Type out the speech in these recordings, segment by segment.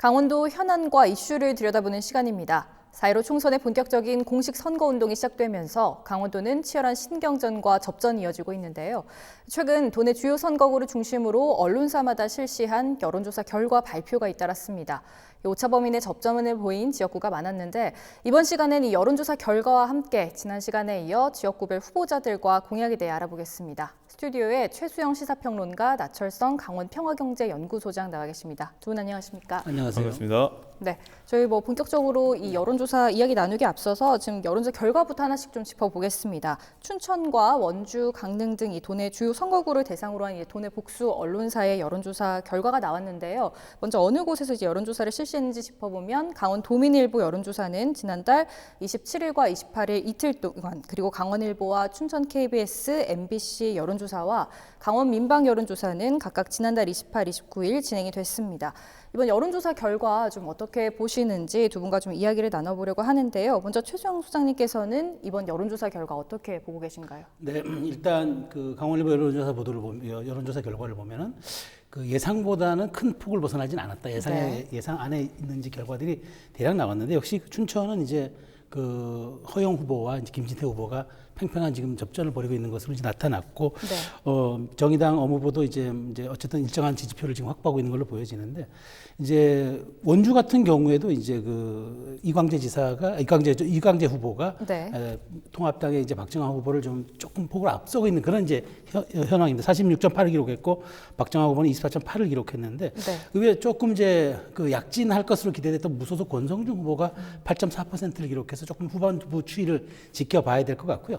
강원도 현안과 이슈를 들여다보는 시간입니다. 4.15 총선의 본격적인 공식 선거 운동이 시작되면서 강원도는 치열한 신경전과 접전이 이어지고 있는데요. 최근 도내 주요 선거구를 중심으로 언론사마다 실시한 여론조사 결과 발표가 잇따랐습니다. 이 오차 범인의 접점을 보인 지역구가 많았는데 이번 시간엔 이 여론조사 결과와 함께 지난 시간에 이어 지역구별 후보자들과 공약에 대해 알아보겠습니다. 스튜디오에 최수영 시사평론가, 나철성 강원평화경제연구소장 나와 계십니다. 두 분 안녕하십니까? 안녕하세요. 반갑습니다. 네, 저희 뭐 본격적으로 이 여론조사 이야기 나누기 앞서서 지금 여론조사 결과부터 하나씩 좀 짚어보겠습니다. 춘천과 원주, 강릉 등 이 도내 주요 선거구를 대상으로 한이 도내 복수 언론사의 여론조사 결과가 나왔는데요. 먼저 어느 곳에서 이제 여론조사를 실시했는지 짚어보면 강원 도민일보 여론조사는 지난달 27일과 28일 이틀 동안 그리고 강원일보와 춘천 KBS, MBC 여론조사와 강원 민방 여론조사는 각각 지난달 28, 29일 진행이 됐습니다. 이번 여론조사 결과 좀 어떻게 보시는지 두 분과 좀 이야기를 나눠보려고 하는데요. 먼저 최수영 소장님께서는 이번 여론조사 결과 어떻게 보고 계신가요? 네, 일단 그 강원일보 여론조사 보도를 보면 여론조사 결과를 보면은 그 예상보다는 큰 폭을 벗어나진 않았다. 예상 네. 예상 안에 있는지 결과들이 대략 나왔는데 역시 그 춘천은 이제 그 허영 후보와 이제 김진태 후보가 팽팽한 지금 접전을 벌이고 있는 것으로 이제 나타났고 네. 어, 정의당 엄 후보도 이제 이제 어쨌든 일정한 지지표를 지금 확보하고 있는 걸로 보여지는데 이제 원주 같은 경우에도 이제 그 이광재 지사가 이광재 이광재 후보가 네. 에, 통합당의 이제 박정환 후보를 좀 조금 폭을 앞서고 있는 그런 이제 현, 현황입니다. 46.8을 기록했고 박정환 후보는 24.8을 기록했는데 네. 의외 조금 이제 그 약진할 것으로 기대됐던 무소속 권성중 후보가 8.4%를 기록해서 조금 후반부 추이를 지켜봐야 될 것 같고요.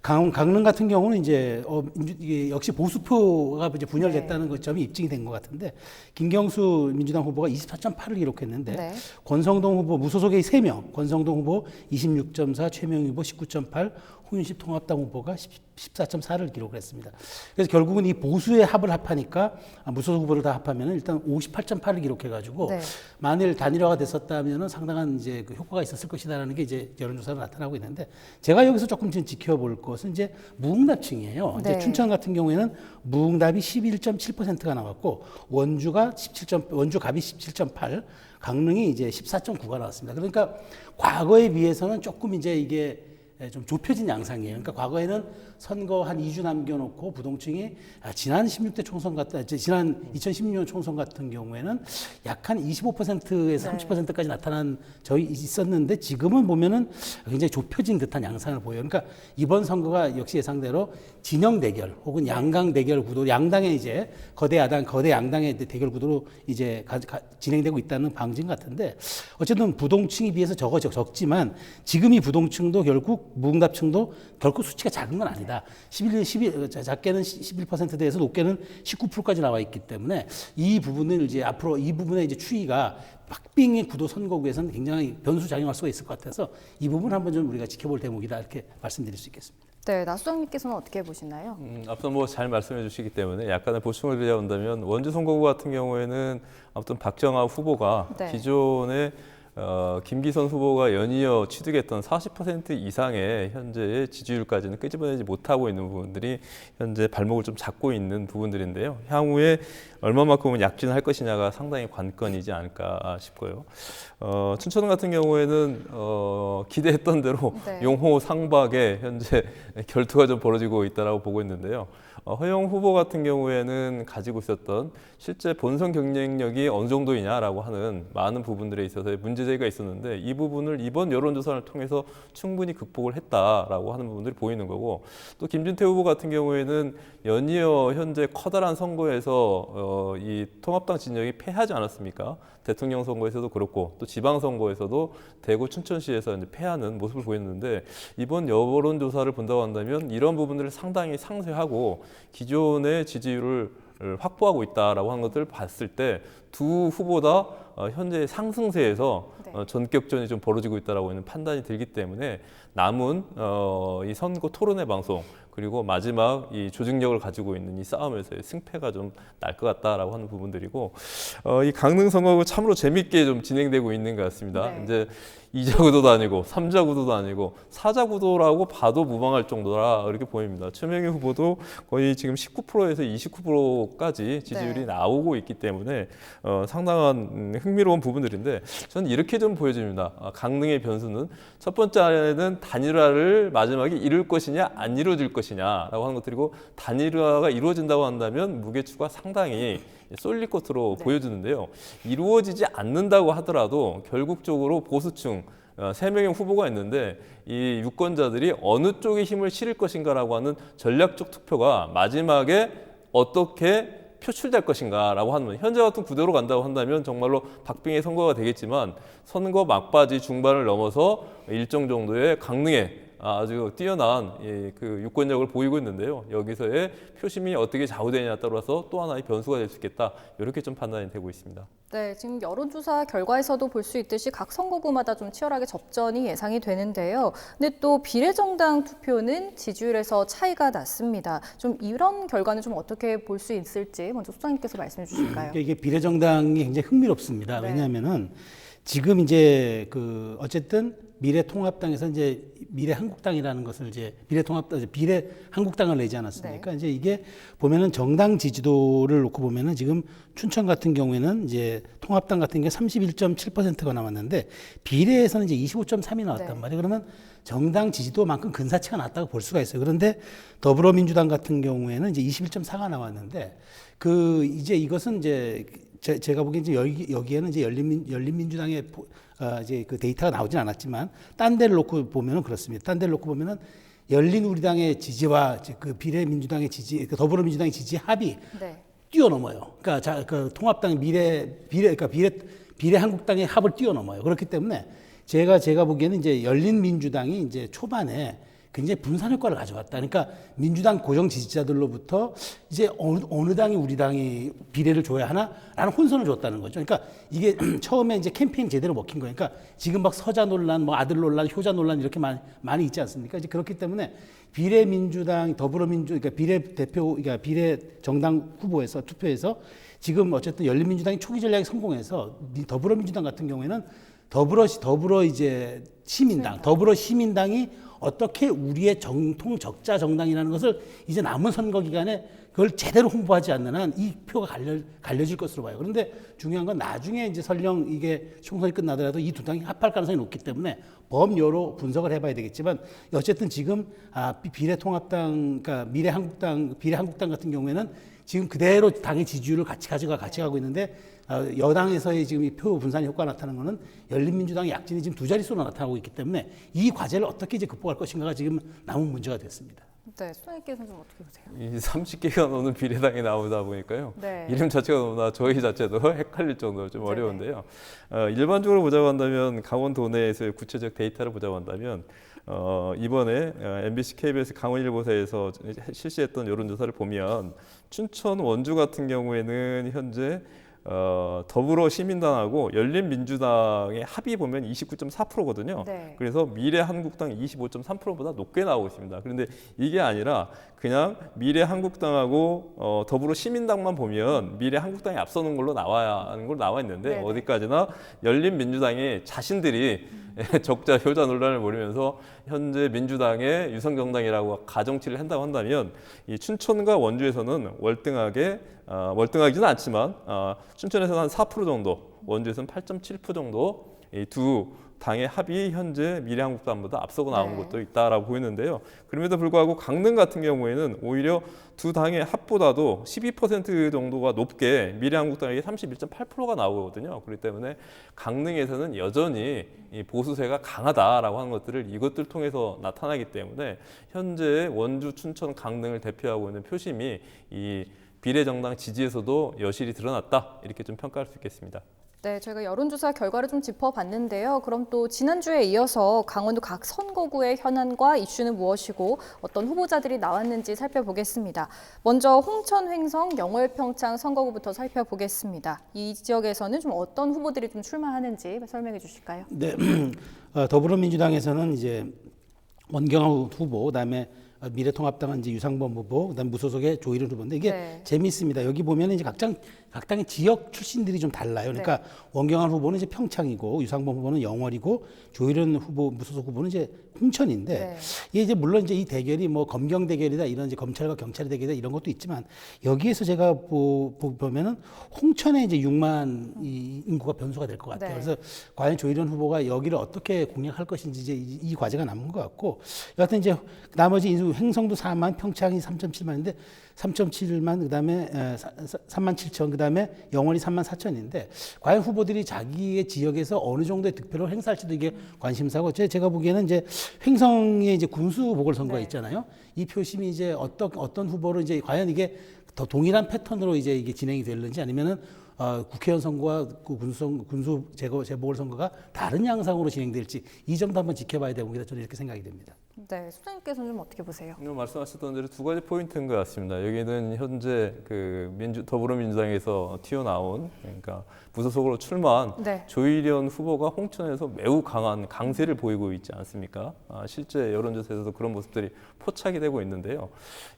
강, 강릉 같은 경우는 이제 어, 역시 보수표가 이제 분열됐다는 것 점이 입증이 된 것 같은데 김경수 민주당 후보가 24.8을 기록했는데 네. 권성동 후보 무소속의 3명, 권성동 후보 26.4, 최명 후보 19.8, 홍윤식 통합당 후보가 14.4를 기록을 했습니다. 그래서 결국은 이 보수의 합을 합하니까 아, 무소속 후보를 다 합하면 일단 58.8을 기록해가지고 네. 만일 단일화가 됐었다면 상당한 이제 그 효과가 있었을 것이다라는 게 이제 여론조사로 나타나고 있는데 제가 여기서 조금 좀 지켜볼 것은 이제 무응답층이에요. 네. 이제 춘천 같은 경우에는 무응답이 11.7%가 나왔고 원주가 17. 원주 갑이 17.8, 강릉이 이제 14.9가 나왔습니다. 그러니까 과거에 비해서는 조금 이제 이게 예, 좀 좁혀진 양상이에요. 그러니까 과거에는 선거 한 2주 남겨놓고 부동층이 아, 지난 16대 총선 같은, 지난 2016년 총선 같은 경우에는 약 한 25%에서 30%까지 나타난 적이 있었는데 지금은 보면은 굉장히 좁혀진 듯한 양상을 보여요. 그러니까 이번 선거가 역시 예상대로 진영 대결 혹은 양강 대결 구도, 양당의 이제 거대 야당, 거대 양당의 대결 구도로 이제 가- 가- 진행되고 있다는 방증 같은데 어쨌든 부동층에 비해서 적어 적- 적지만 지금 이 부동층도 결국 무응답층도 결코 수치가 작은 건 아니다. 11, 11 자- 작게는 11%대에서 높게는 19%까지 나와 있기 때문에 이 부분을 이제 앞으로 이 부분의 이제 추이가 박빙의 구도 선거구에서는 굉장히 변수 작용할 수가 있을 것 같아서 이 부분 한번 좀 우리가 지켜볼 대목이다 이렇게 말씀드릴 수 있겠습니다. 네, 나 소장님께서는 어떻게 보시나요? 음, 앞서 뭐 잘 말씀해 주시기 때문에 약간의 보충을 드려본다면 원주 선거구 같은 경우에는 아무튼 박정아 후보가 네. 기존에 어, 김기선 후보가 연이어 취득했던 40% 이상의 현재의 지지율까지는 끄집어내지 못하고 있는 부분들이 현재 발목을 좀 잡고 있는 부분들인데요. 향후에 얼마만큼은 약진할 것이냐가 상당히 관건이지 않을까 싶고요. 어, 춘천 같은 경우에는 어, 기대했던 대로 네. 용호 상박에 현재 결투가 좀 벌어지고 있다라고 보고 있는데요. 어, 허영 후보 같은 경우에는 가지고 있었던 실제 본선 경쟁력이 어느 정도이냐라고 하는 많은 부분들에 있어서의 문제 제기가 있었는데 이 부분을 이번 여론조사를 통해서 충분히 극복을 했다라고 하는 부분들이 보이는 거고 또 김준태 후보 같은 경우에는 연이어 현재 커다란 선거에서 어, 이 통합당 진영이 패하지 않았습니까? 대통령 선거에서도 그렇고 또 지방 선거에서도 대구 춘천시에서 이제 패하는 모습을 보였는데 이번 여론 조사를 본다고 한다면 이런 부분들을 상당히 상쇄하고 기존의 지지율을 확보하고 있다라고 하는 것들을 봤을 때 두 후보 다 어, 현재 상승세에서 네. 네. 어, 전격전이 좀 벌어지고 있다라고 있는 판단이 들기 때문에 남은 어, 이 선거 토론회 방송 그리고 마지막 이 조직력을 가지고 있는 이 싸움에서의 승패가 좀 날 것 같다라고 하는 부분들이고 어, 이 강릉 선거가 참으로 재밌게 좀 진행되고 있는 것 같습니다. 네. 이제 이자 구도도 아니고 삼자 구도도 아니고 사자 구도라고 봐도 무방할 정도라 이렇게 보입니다. 최명희 후보도 거의 지금 19%에서 29%까지 지지율이 네. 나오고 있기 때문에 어, 상당한 음, 흥미로운 부분들인데 저는 이렇게 좀 보여집니다. 아, 강릉의 변수는 첫 번째는 단일화를 마지막에 이룰 것이냐 안 이루어질 것이냐 라고 하는 것들이고 단일화가 이루어진다고 한다면 무게추가 상당히 쏠릴 것으로 네. 보여지는데요. 이루어지지 않는다고 하더라도 결국적으로 보수층 어, 세 명의 후보가 있는데 이 유권자들이 어느 쪽에 힘을 실을 것인가라고 하는 전략적 투표가 마지막에 어떻게 표출될 것인가라고 하는 현재 같은 구도로 간다고 한다면 정말로 박빙의 선거가 되겠지만 선거 막바지 중반을 넘어서 일정 정도의 강릉에 아주 뛰어난 예, 그 유권력을 보이고 있는데요. 여기서의 표심이 어떻게 좌우되냐에 따라서 또 하나의 변수가 될 수 있겠다. 이렇게 좀 판단이 되고 있습니다. 네, 지금 여론조사 결과에서도 볼 수 있듯이 각 선거구마다 좀 치열하게 접전이 예상이 되는데요. 근데 또 비례정당 투표는 지지율에서 차이가 났습니다. 좀 이런 결과는 좀 어떻게 볼 수 있을지 먼저 소장님께서 말씀해 주실까요? 그러니까 이게 비례정당이 굉장히 흥미롭습니다. 네. 왜냐하면은 지금 이제 그 어쨌든 미래통합당에서 이제 미래한국당이라는 것을 이제 미래통합당 이제 비례 한국당을 내지 않았습니까? 이제 이게 보면은 정당 지지도를 놓고 보면은 지금 춘천 같은 경우에는 이제 통합당 같은 경우에 31.7%가 남았는데 비례에서는 이제 25.3이 나왔단 네. 말이에요. 그러면 정당 지지도만큼 근사치가 낮다고 볼 수가 있어요. 그런데 더불어민주당 같은 경우에는 이제 21.4가 나왔는데 그 이제 이것은 이제 제, 제가 보기엔 이제 여기, 여기에는 이제 열린민, 열린민주당의 이제 그 데이터가 나오진 않았지만 딴 데를 놓고 보면은 그렇습니다. 딴 데를 놓고 보면은 열린 우리당의 지지와 이제 그 비례민주당의 지지, 그 더불어민주당의 지지 합이 네. 뛰어넘어요. 그러니까 자, 그 통합당 미래 비례 그러니까 비례 비례 한국당의 합을 뛰어넘어요. 그렇기 때문에 제가 제가 보기에는 이제 열린 민주당이 이제 초반에 굉장히 분산 효과를 가져왔다. 그러니까 민주당 고정 지지자들로부터 이제 어느, 어느 당이 우리 당이 비례를 줘야 하나라는 혼선을 줬다는 거죠. 그러니까 이게 처음에 이제 캠페인 제대로 먹힌 거예요. 그러니까 지금 막 서자 논란, 뭐 아들 논란, 효자 논란 이렇게 많이, 많이 있지 않습니까? 이제 그렇기 때문에 비례민주당, 더불어민주, 그러니까 비례 대표, 그러니까 비례 정당 후보에서 투표에서 지금 어쨌든 열린민주당이 초기 전략에 성공해서 미- 더불어민주당 같은 경우에는 더불어 더불어 이제 시민당, 더불어 시민당이 어떻게 우리의 정통 적자 정당이라는 것을 이제 남은 선거 기간에 그걸 제대로 홍보하지 않는 한 이 표가 갈려, 갈려질 것으로 봐요. 그런데 중요한 건 나중에 이제 설령 이게 총선이 끝나더라도 이 두 당이 합할 가능성이 높기 때문에 범여로 분석을 해봐야 되겠지만 어쨌든 지금 아, 비- 비례통합당, 그러니까 미래한국당, 비례한국당 같은 경우에는 지금 그대로 당의 지지율을 같이 가져가 같이 가고 있는데 어, 여당에서의 지금 이 표 분산 효과가 나타나는 것은 열린민주당의 약진이 지금 두 자릿수로 나타나고 있기 때문에 이 과제를 어떻게 이제 극복할 것인가가 지금 남은 문제가 됐습니다. 네, 소장님께서는 좀 어떻게 보세요? 이 30개가 넘는 비례당이 나오다 보니까요. 네. 이름 자체가 너무나 저희 자체도 헷갈릴 정도로 좀 네네. 어려운데요. 어, 일반적으로 보자고 한다면 강원 도 내에서의 구체적 데이터를 보자고 한다면 어, 이번에 어, MBC, KBS 강원일보사에서 실시했던 여론조사를 보면 춘천 원주 같은 경우에는 현재 어, 더불어 시민당하고 열린민주당의 합이 보면 29.4%거든요. 네. 그래서 미래한국당 25.3%보다 높게 나오고 있습니다. 그런데 이게 아니라 그냥 미래 한국당하고 어, 더불어 시민당만 보면 미래 한국당이 앞서는 걸로 나와야 하는 걸로 나와 있는데 네네. 어디까지나 열린 민주당이 자신들이 적자 효자 논란을 벌이면서 현재 민주당의 유성 정당이라고 가정치를 한다고 한다면 이 춘천과 원주에서는 월등하게 어, 월등하지는 않지만 어, 춘천에서는 한 4% 정도, 원주에서는 8.7% 정도 이 두 당의 합이 현재 미래한국당보다 앞서고 나온 네. 것도 있다라고 보이는데요. 그럼에도 불구하고 강릉 같은 경우에는 오히려 두 당의 합보다도 12% 정도가 높게 미래한국당에게 31.8%가 나오거든요. 그렇기 때문에 강릉에서는 여전히 이 보수세가 강하다라고 하는 것들을 이것들 통해서 나타나기 때문에 현재 원주, 춘천, 강릉을 대표하고 있는 표심이 이 비례정당 지지에서도 여실히 드러났다 이렇게 좀 평가할 수 있겠습니다. 네, 저희가 여론조사 결과를 좀 짚어봤는데요. 그럼 또 지난주에 이어서 강원도 각 선거구의 현안과 이슈는 무엇이고 어떤 후보자들이 나왔는지 살펴보겠습니다. 먼저 홍천, 횡성, 영월, 평창 선거구부터 살펴보겠습니다. 이 지역에서는 좀 어떤 후보들이 좀 출마하는지 설명해 주실까요? 네, 어, 더불어민주당에서는 이제 원경호 후보, 그다음에 어, 미래통합당은 이제 유상범 후보, 그다음 에 무소속의 조희련 후보인데 이게 네. 재미있습니다. 여기 보면 이제 각장 각 당의 지역 출신들이 좀 달라요. 그러니까 원경환 후보는 이제 평창이고 유상범 후보는 영월이고 조희련 후보 무소속 후보는 이제 홍천인데 네. 이게 이제 물론 이제 이 대결이 뭐 검경 대결이다 이런 이제 검찰과 경찰의 대결이다 이런 것도 있지만 여기에서 제가 보, 보, 보면은 홍천에 이제 6만 이 인구가 변수가 될 것 같아요. 네. 그래서 과연 조희련 후보가 여기를 어떻게 공략할 것인지 이제 이, 이 과제가 남은 것 같고 여하튼 이제 나머지 이 횡성도 4만 평창이 3.7만인데 3.7만 그다음에 3만 7천 그 다음에 영월이 3만 4천인데 과연 후보들이 자기의 지역에서 어느 정도의 득표를 행사할지도 이게 관심사고 제- 제가 보기에는 이제 횡성에 이제 군수 보궐선거가 네. 있잖아요. 이 표심이 이제 어떤 어떤 후보로 이제 과연 이게 더 동일한 패턴으로 이제 이게 진행이 될는지 아니면은 어, 국회의원 선거와 그 군수 군수 재거 재보궐 선거가 다른 양상으로 진행될지 이 점도 한번 지켜봐야 되고 저는 이렇게 생각이 됩니다. 네, 소장님께서는 좀 어떻게 보세요? 오늘 말씀하셨던 대로 두 가지 포인트인 것 같습니다. 여기는 현재 그 민주 더불어민주당에서 튀어나온 그러니까 무소속으로 출마한 네. 조희련 후보가 홍천에서 매우 강한 강세를 보이고 있지 않습니까? 아, 실제 여론조사에서도 그런 모습들이 포착이 되고 있는데요.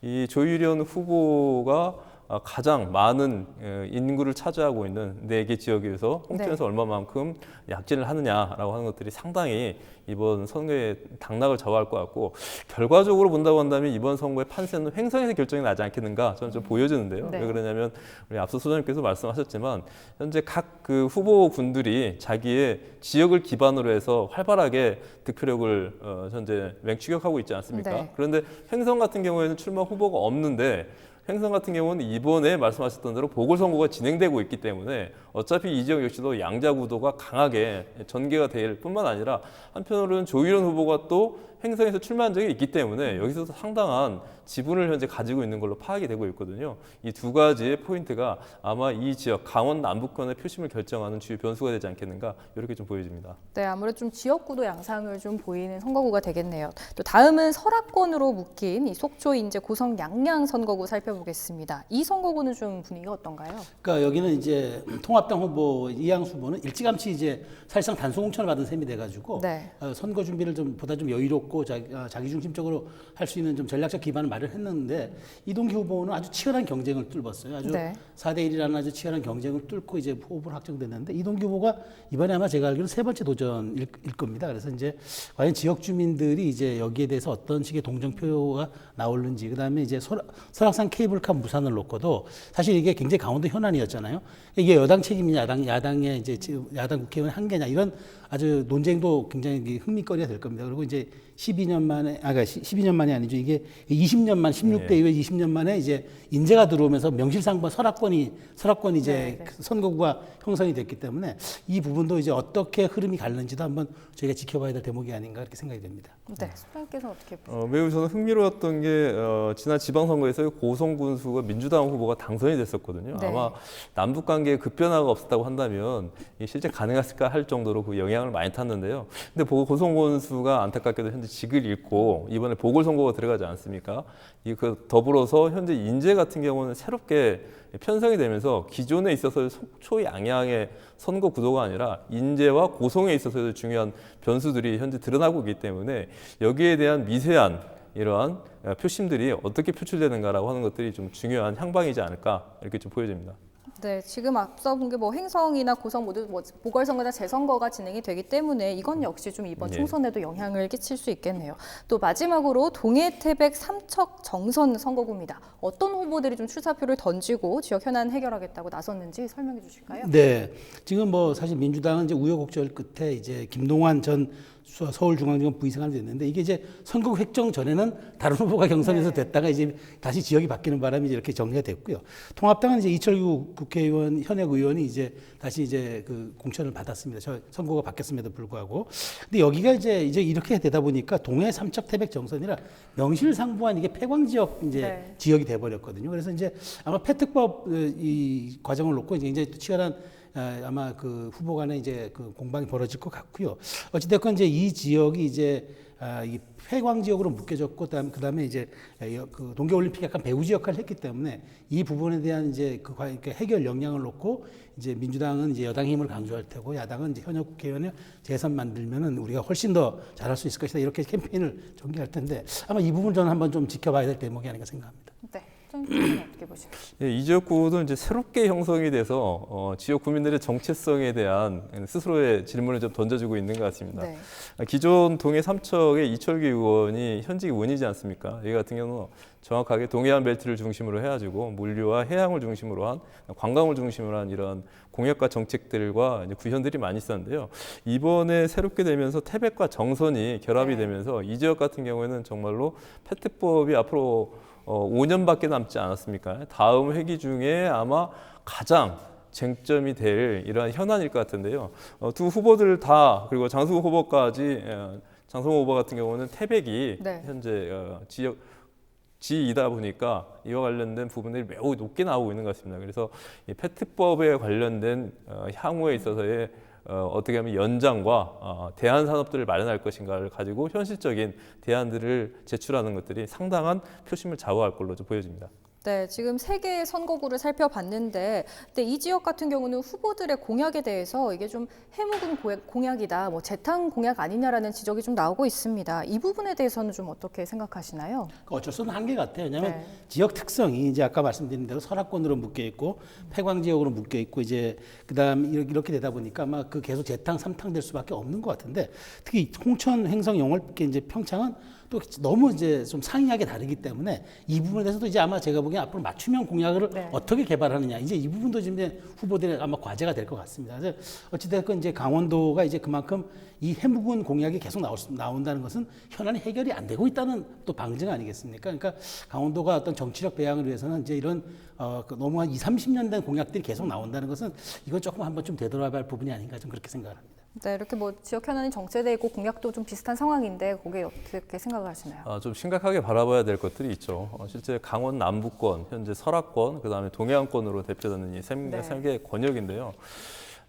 이 조희련 후보가 아, 가장 많은 에, 인구를 차지하고 있는 네 개 지역에서 홍천에서 얼마만큼 약진을 하느냐라고 하는 것들이 상당히 이번 선거에 당락을 좌우할 것 같고 결과적으로 본다고 한다면 이번 선거의 판세는 횡성에서 결정이 나지 않겠는가 저는 좀 보여지는데요. 네. 왜 그러냐면 우리 앞서 소장님께서 말씀하셨지만 현재 각 그 후보 군들이 자기의 지역을 기반으로 해서 활발하게 득표력을 어, 현재 맹추격하고 있지 않습니까? 네. 그런데 횡성 같은 경우에는 출마 후보가 없는데 횡성 같은 경우는 이번에 말씀하셨던 대로 보궐선거가 진행되고 있기 때문에 어차피 이 지역 역시도 양자 구도가 강하게 전개가 될 뿐만 아니라 한편으로는 조희련 후보가 또 횡성에서 출마한 적이 있기 때문에 여기서도 상당한 지분을 현재 가지고 있는 걸로 파악이 되고 있거든요. 이 두 가지의 포인트가 아마 이 지역 강원 남부권의 표심을 결정하는 주요 변수가 되지 않겠는가 이렇게 좀 보여집니다. 네, 아무래도 좀 지역구도 양상을 좀 보이는 선거구가 되겠네요. 또 다음은 설악권으로 묶인 이 속초, 인제, 고성, 양양 선거구 살펴보겠습니다. 이 선거구는 좀 분위기가 어떤가요? 그러니까 여기는 이제 통합당 후보 이양수 후보는 일찌감치 이제 사실상 단속 공천을 받은 셈이 돼가지고 네. 어, 선거 준비를 좀 보다 좀 여유롭고 자기, 어, 자기 중심적으로 할 수 있는 좀 전략적 기반을 마련했는데 이동기 후보는 아주 치열한 경쟁을 뚫었어요. 아주 네. 4대 1이라는 아주 치열한 경쟁을 뚫고 이제 후보로 확정됐는데 이동기 후보가 이번에 아마 제가 알기로는 세 번째 도전일 일 겁니다. 그래서 이제 과연 지역 주민들이 이제 여기에 대해서 어떤 식의 동정표가 나올는지 그다음에 이제 설악, 설악산 케이블카 무산을 놓고도 사실 이게 굉장히 강원도 현안이었잖아요. 이게 여당 책임이냐 야당 야당의 이제 야당 국회의원 한계냐 이런 아주 논쟁도 굉장히 흥미거리가 될 겁니다. 그리고 이제 12년 만에 아 그러니까 12년 만이 아니죠. 이게 20년 만 16대 네. 이후에 20년 만에 이제 인재가 들어오면서 명실상부한 설악권이 설악권 이제 네, 네. 그 선거구가 형성이 됐기 때문에 이 부분도 이제 어떻게 흐름이 갈는지도 한번 저희가 지켜봐야 될 대목이 아닌가 이렇게 생각이 됩니다. 네, 소장님께서는 어떻게 보세요? 어, 매우 저는 흥미로웠던 게 어, 지난 지방선거에서 고성 군수가 민주당 후보가 당선이 됐었거든요. 네. 아마 남북 관계에 급변화가 없었다고 한다면 실제 가능했을까 할 정도로 그 영향을 많이 탔는데요. 근데 보- 고성 군수가 안타깝게도 현재 직을 잃고 이번에 보궐선거가 들어가지 않습니까? 이그 더불어서 현재 인재 같은 경우는 새롭게 편성이 되면서 기존에 있어서 속초 양양의 선거 구도가 아니라 인재와 고성에 있어서도 중요한 변수들이 현재 드러나고 있기 때문에 여기에 대한 미세한 이러한 어, 표심들이 어떻게 표출되는가라고 하는 것들이 좀 중요한 향방이지 않을까 이렇게 좀 보여집니다. 네, 지금 앞서 본 게 뭐 행성이나 고성 모두 뭐 보궐선거나 재선거가 진행이 되기 때문에 이건 역시 좀 이번 네. 총선에도 영향을 끼칠 수 있겠네요. 또 마지막으로 동해 태백 삼척 정선 선거구입니다. 어떤 후보들이 좀 출사표를 던지고 지역 현안 해결하겠다고 나섰는지 설명해 주실까요? 네, 지금 뭐 사실 민주당은 이제 우여곡절 끝에 이제 김동완 전 수- 서울중앙지검 부의장이 됐는데 이게 이제 선거 획정 전에는 다른 후보가 경선에서 네. 됐다가 이제 다시 지역이 바뀌는 바람에 이제 이렇게 정리가 됐고요. 통합당은 이제 이철규 국회의원 현역 의원이 이제 다시 이제 그 공천을 받았습니다. 저 선거가 바뀌었음에도 불구하고. 근데 여기가 이제 이제 이렇게 되다 보니까 동해 삼척 태백 정선이라 명실상부한 이게 폐광 지역 이제 네. 지역이 돼 버렸거든요. 그래서 이제 아마 패특법 어, 이 과정을 놓고 이제 또 치열한 어, 아마 그 후보 간에 이제 그 공방이 벌어질 것 같고요. 어찌됐건 이제 이 지역이 이제 아, 이 폐광 지역으로 묶여졌고 그다음 그다음에 이제 여- 그 동계 올림픽 약간 배후지 역할을 했기 때문에 이 부분에 대한 이제 그 해결 역량을 놓고 이제 민주당은 이제 여당 힘을 강조할 테고 야당은 이제 현역 국회의원의 재선 만들면은 우리가 훨씬 더 잘할 수 있을 것이다 이렇게 캠페인을 전개할 텐데 아마 이 부분 저는 한번 좀 지켜봐야 될 대목이 아닌가 생각합니다. 네. 좀 어떻게 보십니까? 예, 이 지역구도 이제 새롭게 형성이 돼서 어, 지역 구민들의 정체성에 대한 스스로의 질문을 좀 던져주고 있는 것 같습니다. 네. 아, 기존 동해 삼척의 이철규 의원이 현직 의원이지 않습니까? 이 같은 경우는 정확하게 동해안 벨트를 중심으로 해가지고 물류와 해양을 중심으로 한 관광을 중심으로 한 이런 공약과 정책들과 구현들이 많이 있었는데요. 이번에 새롭게 되면서 태백과 정선이 결합이 네. 되면서 이 지역 같은 경우에는 정말로 페트법이 앞으로 어, 5년밖에 남지 않았습니까? 다음 회기 중에 아마 가장 쟁점이 될 이러한 현안일 것 같은데요. 어, 두 후보들 다 그리고 장승호 후보까지 어, 장승호 후보 같은 경우는 태백이 네. 현재 어, 지역 지이다 보니까 이와 관련된 부분들이 매우 높게 나오고 있는 것 같습니다. 그래서 이 페트법에 관련된 어, 향후에 있어서의 어, 어떻게 하면 연장과 어, 대안 산업들을 마련할 것인가를 가지고 현실적인 대안들을 제출하는 것들이 상당한 표심을 좌우할 걸로 좀 보여집니다. 네, 지금 세 개의 선거구를 살펴봤는데, 근데 이 지역 같은 경우는 후보들의 공약에 대해서 이게 좀 해묵은 고- 공약이다, 뭐 재탕 공약 아니냐라는 지적이 좀 나오고 있습니다. 이 부분에 대해서는 좀 어떻게 생각하시나요? 그 어쩔 수 없는 한계 같아요. 왜냐하면 네. 지역 특성이 이제 아까 말씀드린 대로 설악권으로 묶여 있고 폐광 지역으로 묶여 있고 이제 그다음 이렇게, 이렇게 되다 보니까 아마 그 계속 재탕 삼탕 될 수밖에 없는 것 같은데 특히 홍천, 횡성, 영월 이제 평창은 또 너무 이제 좀 상이하게 다르기 때문에 이 부분에 대해서도 이제 아마 제가 보기엔 앞으로 맞춤형 공약을 네. 어떻게 개발하느냐 이제 이 부분도 지금 후보들의 아마 과제가 될 것 같습니다. 그래서 어찌됐건 이제 강원도가 이제 그만큼 이 해묵은 공약이 계속 나올 수, 나온다는 것은 현안이 해결이 안 되고 있다는 또 방증 아니겠습니까? 그러니까 강원도가 어떤 정치력 배양을 위해서는 이제 이런 어, 그 너무 한 2, 30년 된 공약들이 계속 나온다는 것은 이건 조금 한번 좀 되돌아봐야 할 부분이 아닌가 좀 그렇게 생각을 합니다. 네, 이렇게 뭐 지역 현안이 정체돼 있고 공약도 좀 비슷한 상황인데 거기에 어떻게 생각을 하시나요? 아, 좀 심각하게 바라봐야 될 것들이 있죠. 어, 실제 강원 남부권, 현재 설악권, 그다음에 동해안권으로 대표되는 이세 네. 세 개의 권역인데요.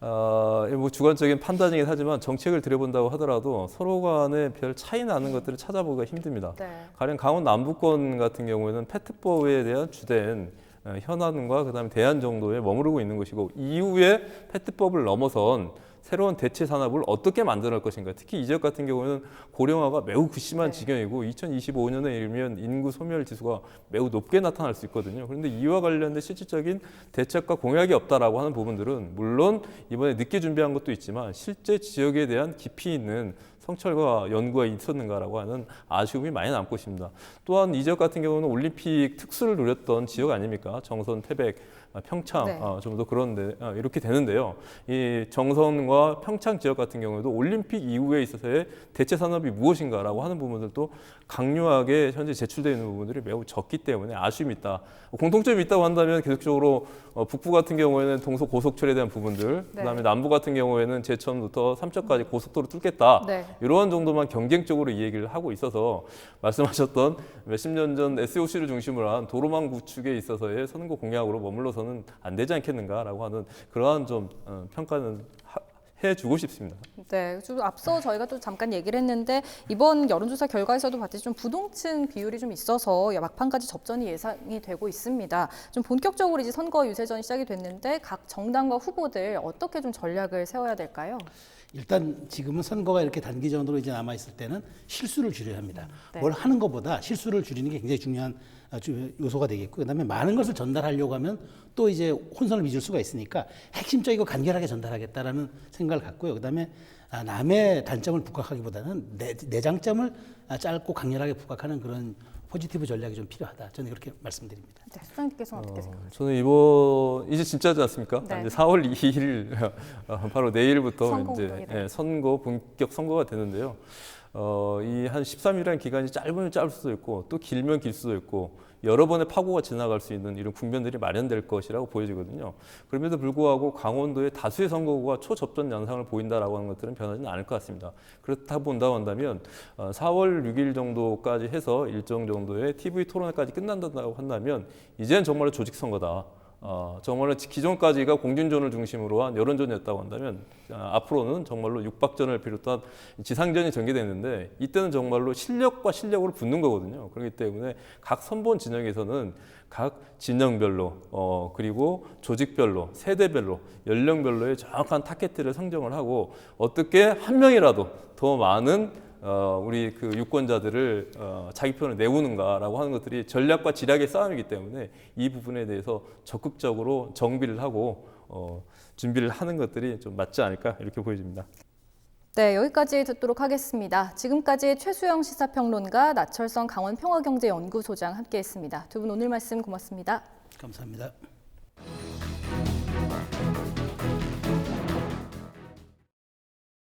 어, 이뭐 주관적인 판단이긴 하지만 정책을 들여본다고 하더라도 서로 간에 별 차이 나는 것들을 찾아보기가 힘듭니다. 네. 가령 강원 남부권 같은 경우에는 페트법에 대한 주된 어, 현안과 그다음에 대안 정도에 머무르고 있는 것이고 이후에 페트법을 넘어선 새로운 대체 산업을 어떻게 만들어낼 것인가. 특히 이 지역 같은 경우는 고령화가 매우 극심한 네. 지경이고 2025년에 이르면 인구 소멸 지수가 매우 높게 나타날 수 있거든요. 그런데 이와 관련된 실질적인 대책과 공약이 없다라고 하는 부분들은 물론 이번에 늦게 준비한 것도 있지만 실제 지역에 대한 깊이 있는 성찰과 연구가 있었는가라고 하는 아쉬움이 많이 남고 있습니다. 또한 이 지역 같은 경우는 올림픽 특수를 누렸던 지역 아닙니까? 정선, 태백, 아, 평창 네. 아, 좀더 그런데 아, 이렇게 되는데요. 이 정선과 평창 지역 같은 경우에도 올림픽 이후에 있어서의 대체 산업이 무엇인가라고 하는 부분들도 강요하게 현재 제출되어 있는 부분들이 매우 적기 때문에 아쉬움이 있다. 공통점이 있다고 한다면 계속적으로 어, 북부 같은 경우에는 동서 고속철에 대한 부분들, 네. 그다음에 남부 같은 경우에는 제천부터 삼척까지 고속도로 뚫겠다. 네. 이러한 정도만 경쟁적으로 이 얘기를 하고 있어서 말씀하셨던 몇십 년 전 SOC를 중심으로 한 도로망 구축에 있어서의 선거 공약으로 머물러서 는 안 되지 않겠는가라고 하는 그러한 좀 어, 평가는 하- 해주고 싶습니다. 네, 좀 앞서 저희가 또 잠깐 얘기를 했는데 이번 여론조사 결과에서도 봤듯이 좀 부동층 비율이 좀 있어서 막판까지 접전이 예상이 되고 있습니다. 좀 본격적으로 이제 선거 유세전이 시작이 됐는데 각 정당과 후보들 어떻게 좀 전략을 세워야 될까요? 일단 지금은 선거가 이렇게 단기전으로 이제 남아 있을 때는 실수를 줄여야 합니다. 네. 뭘 하는 것보다 실수를 줄이는 게 굉장히 중요한 아, 주- 요소가 되겠고 그다음에 많은 것을 전달하려고 하면 또 이제 혼선을 빚을 수가 있으니까 핵심적이고 간결하게 전달하겠다라는 생각을 갖고요. 그다음에 아, 남의 단점을 부각하기보다는 내, 내 장점을 아, 짧고 강렬하게 부각하는 그런 포지티브 전략이 좀 필요하다. 저는 그렇게 말씀드립니다. 네, 수장님께서는 어떻게 생각하세요? 저는 이번 이제 진짜지 않습니까? 네. 이제 4월 2일 어, 바로 내일부터 선거 이제 운동이. 예, 선거 본격 선거가 되는데요. 어, 이 한 13일이라는 기간이 짧으면 짧을 수도 있고 또 길면 길 수도 있고 여러 번의 파고가 지나갈 수 있는 이런 국면들이 마련될 것이라고 보여지거든요. 그럼에도 불구하고 강원도의 다수의 선거구가 초접전 양상을 보인다라고 하는 것들은 변하지는 않을 것 같습니다. 그렇다 본다고 한다면 어, 4월 6일 정도까지 해서 일정 정도의 TV 토론회까지 끝난다고 한다면 이제는 정말로 조직 선거다. 어, 정말로 기존까지가 공진전을 중심으로 한 여론전이었다고 한다면 아, 앞으로는 정말로 육박전을 비롯한 지상전이 전개됐는데 이때는 정말로 실력과 실력으로 붙는 거거든요. 그렇기 때문에 각 선본 진영에서는 각 진영별로 어, 그리고 조직별로 세대별로 연령별로의 정확한 타겟들을 상정을 하고 어떻게 한 명이라도 더 많은 어, 우리 그 유권자들을 어, 자기 편을 내우는가라고 하는 것들이 전략과 지략의 싸움이기 때문에 이 부분에 대해서 적극적으로 정비를 하고 어, 준비를 하는 것들이 좀 맞지 않을까 이렇게 보여집니다. 네, 여기까지 듣도록 하겠습니다. 지금까지 최수영 시사평론가, 나철성 강원평화경제연구소장 함께했습니다. 두 분 오늘 말씀 고맙습니다. 감사합니다.